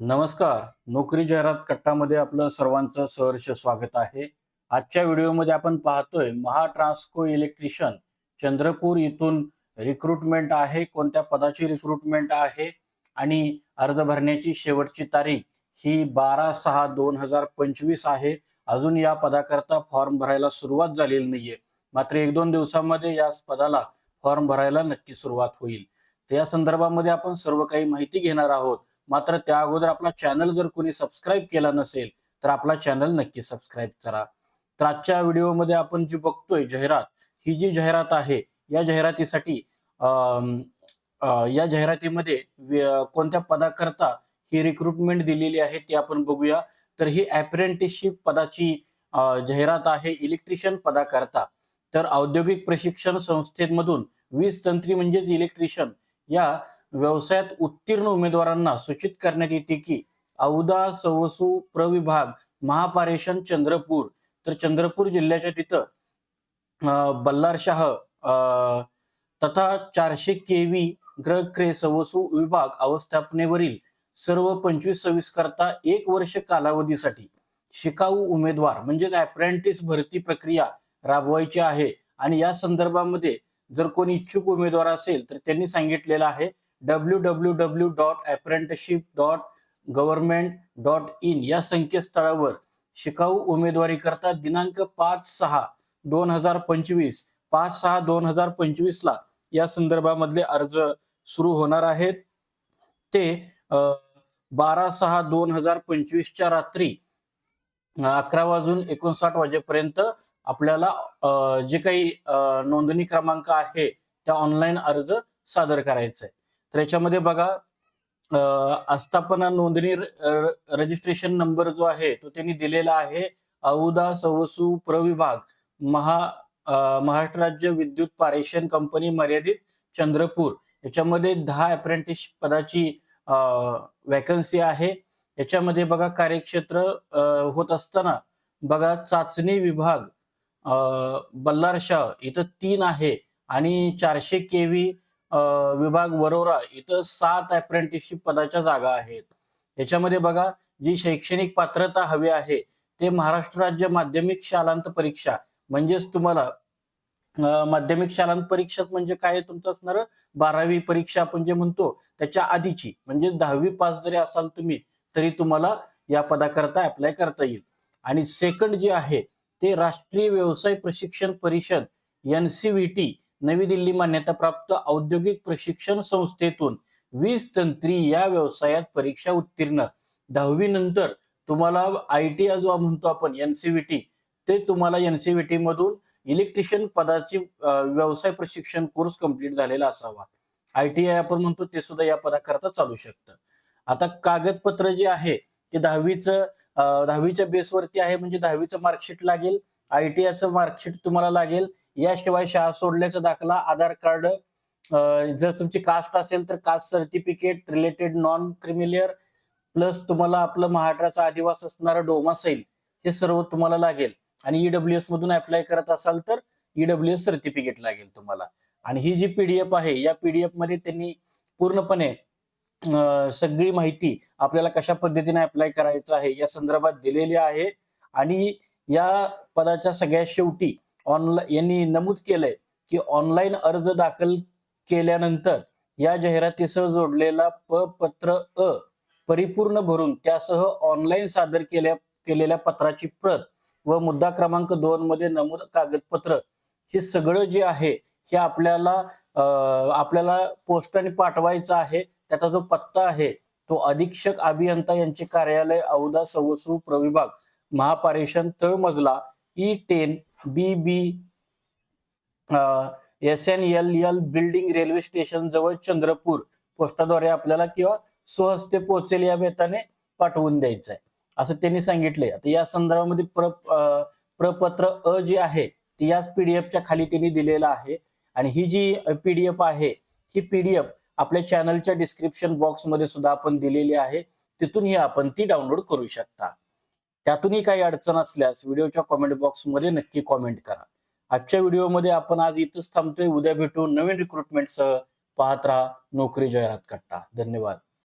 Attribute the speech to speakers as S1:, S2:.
S1: नमस्कार. नोकरी जाहिरात कट्टामध्ये आपलं सर्वांचं सहर्ष स्वागत आहे. आजच्या व्हिडिओमध्ये आपण पाहतोय महाट्रान्सको इलेक्ट्रिशियन चंद्रपूर इथून रिक्रुटमेंट आहे. कोणत्या पदाची रिक्रुटमेंट आहे आणि अर्ज भरण्याची शेवटची तारीख ही बारा सहा दोन हजार पंचवीस आहे. अजून या पदाकरता फॉर्म भरायला सुरुवात झालेली नाहीये. मात्र एक दोन दिवसामध्ये या पदाला फॉर्म भरायला नक्की सुरुवात होईल. तर या संदर्भामध्ये आपण सर्व काही माहिती घेणार आहोत. मात्र त्या अगोदर आपला चॅनल जर कोणी सबस्क्राईब केला नसेल तर आपला चॅनल नक्की सबस्क्राईब करा. तर आजच्या व्हिडिओमध्ये आपण जी बघतोय जाहिरात ही जी जाहिरात आहे या जाहिरातीसाठी या जाहिरातीमध्ये कोणत्या पदाकरता ही रिक्रुटमेंट दिलेली आहे ती आपण बघूया. तर ही अप्रेंटिसशिप पदाची जाहिरात आहे इलेक्ट्रिशियन पदाकरता. तर औद्योगिक प्रशिक्षण संस्थेमधून वीज तंत्री म्हणजेच इलेक्ट्रिशियन या व्यवसायात उत्तीर्ण उमेदवारांना सूचित करण्यात येते की औदा सवसू प्रविभाग महापारेषण चंद्रपूर. तर चंद्रपूर जिल्ह्याच्या तिथं बल्लारशाह तथा चारशे केवी ग्रह क्रे सवसू विभाग अवस्थापनेवरील सर्व पंचवीस सव्वीस करता एक वर्ष कालावधीसाठी शिकाऊ उमेदवार म्हणजेच अप्रेंटिस भरती प्रक्रिया राबवायची आहे. आणि या संदर्भामध्ये जर कोणी इच्छुक उमेदवार असेल तर त्यांनी सांगितलेलं आहे W W W dot apprenticeship dot government dot in या संकेतस्थळावर शिकाऊ उमेदवारी करता दिनांक पाच सहा दोन हजार पंचवीस पाच सहा दोन हजार पंचवीस ला या संदर्भामधले अर्ज सुरू होणार आहेत. ते बारा सहा दोन हजार पंचवीसच्या रात्री अकरा वाजून एकोणसाठ वाजेपर्यंत आपल्याला जे काही नोंदणी क्रमांक आहे त्या ऑनलाईन अर्ज सादर करायचा आहे. तर याच्यामध्ये बघा आस्थापना नोंदणी र- रजिस्ट्रेशन नंबर जो आहे तो त्यांनी दिलेला आहे. औदा सवसू प्रविभाग महा महाराष्ट्र राज्य विद्युत पारेषण कंपनी मर्यादित चंद्रपूर. याच्यामध्ये दहा अप्रेंटिस पदाची वॅकन्सी आहे. याच्यामध्ये बघा कार्यक्षेत्र होत असताना बघा चाचणी विभाग बल्लारशाह इथं तीन आहे आणि चारशे केवी विभाग वरोरा इथं सात अप्रेंटिसशिप पदाच्या जागा आहेत. याच्यामध्ये बघा जी शैक्षणिक पात्रता हवी आहे ते महाराष्ट्र राज्य माध्यमिक शालांत परीक्षा म्हणजेच तुम्हाला माध्यमिक शालांत परीक्षा म्हणजे काय तुमचं असणार? बारावी परीक्षा आपण जे म्हणतो त्याच्या आधीची म्हणजे दहावी पास जरी असाल तुम्ही तरी तुम्हाला या पदाकरता अप्लाय करता येईल. आणि सेकंड जे आहे ते राष्ट्रीय व्यवसाय प्रशिक्षण परिषद एनसीव्हीटी नवी दिल्ली मान्यताप्राप्त औद्योगिक प्रशिक्षण संस्थेतून वीज तंत्री या व्यवसायात परीक्षा उत्तीर्ण. दहावी नंतर तुम्हाला आय टी जो म्हणतो आपण एनसीव्हीटी ते तुम्हाला एनसीव्हीटी मधून इलेक्ट्रिशियन पदाची व्यवसाय प्रशिक्षण कोर्स कंप्लीट झालेला असावा. आय टी आय आपण म्हणतो ते सुद्धा या पदाकरता चालू शकतं. आता कागदपत्र जे आहे ते दहावीचं दहावीच्या बेसवरती आहे म्हणजे दहावीचं मार्कशीट लागेल. आयटीआयचं मार्कशीट तुम्हाला लागेल. याशिवाय शाळा सोडल्याचा दाखला आधार कार्ड जर तुमची कास्ट असेल तर caste certificate related non creamy layer plus तुम्हाला आपलं महाराष्ट्राचा आदिवास असणारा डोमा सैल हे सर्व तुम्हाला लागेल. आणि ईडब्ल्यू एस मधून अप्लाय करत असाल तर ईडब्ल्यू एस सर्टिफिकेट लागेल तुम्हाला. आणि ही जी पीडीएफ आहे या पीडीएफमध्ये त्यांनी पूर्णपणे सगळी माहिती आपल्याला कशा पद्धतीने अप्लाय करायचं आहे या संदर्भात दिलेली आहे. आणि या पदाच्या सगळ्या शेवटी ऑनलाईन यांनी नमूद केलंय की ऑनलाईन अर्ज दाखल केल्यानंतर या जाहिरातीसह जोडलेला प पत्र अ परिपूर्ण भरून त्यासह ऑनलाईन सादर केल्या केलेल्या पत्राची प्रत व मुद्दा क्रमांक दोन मध्ये नमूद कागदपत्र हे सगळं जे आहे हे आपल्याला अं, आपल्याला पोस्टाने पाठवायचं आहे. त्याचा जो पत्ता आहे तो अधीक्षक अभियंता यांचे कार्यालय औदा सवसू प्रविभाग महापारेषण तळमजला E ten B B S N L L building railway station जवळ चंद्रपूर पोस्टाद्वारे आपल्याला किंवा स्वहस्ते पोहोचेल या बेताने पाठवून द्यायचं आहे असं त्यांनी सांगितलंय. आता या संदर्भामध्ये प्र प्रपत्र अ जे आहे ते याच पीडीएफच्या खाली त्यांनी दिलेलं आहे. आणि ही जी पीडीएफ आहे ही पीडीएफ आपल्या चॅनलच्या डिस्क्रिप्शन बॉक्समध्ये सुद्धा आपण दिलेली आहे. तिथूनही आपण ती डाउनलोड करू शकता. त्यातूनही काही अडचण असल्यास व्हिडिओच्या कॉमेंट बॉक्समध्ये नक्की कॉमेंट करा. आजच्या व्हिडिओमध्ये आपण आज इथंच थांबतोय. उद्या भेटू नवीन रिक्रुटमेंटसह पाहत राहा नोकरी जाहिरात कट्टा. धन्यवाद.